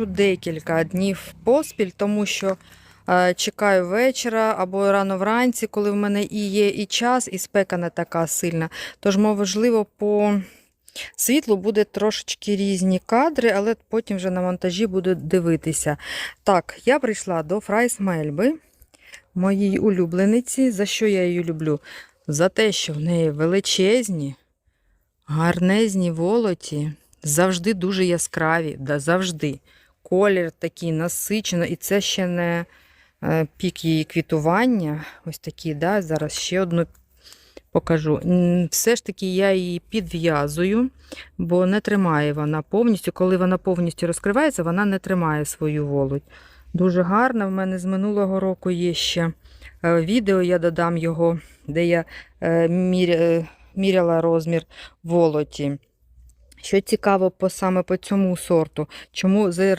декілька днів поспіль, тому що е, чекаю вечора або рано вранці, коли в мене і є і час, і спека не така сильна. Тож, можливо, по світлу буде трошечки різні кадри, але потім вже на монтажі буду дивитися. Так, я прийшла до Фрайс Мельби, моїй улюблениці. За що я її люблю? За те, що в неї величезні, гарнезні волоті, завжди дуже яскраві, да, завжди. Колір такий насичено, і це ще не е, пік її квітування. Ось такі, да, зараз ще одну покажу. Все ж таки я її підв'язую, бо не тримає вона повністю. Коли вона повністю розкривається, вона не тримає свою волоть. Дуже гарна. В мене з минулого року є ще е, відео, я додам його, де я е, міря- міряла розмір волоті. Що цікаво по, саме по цьому сорту, чому за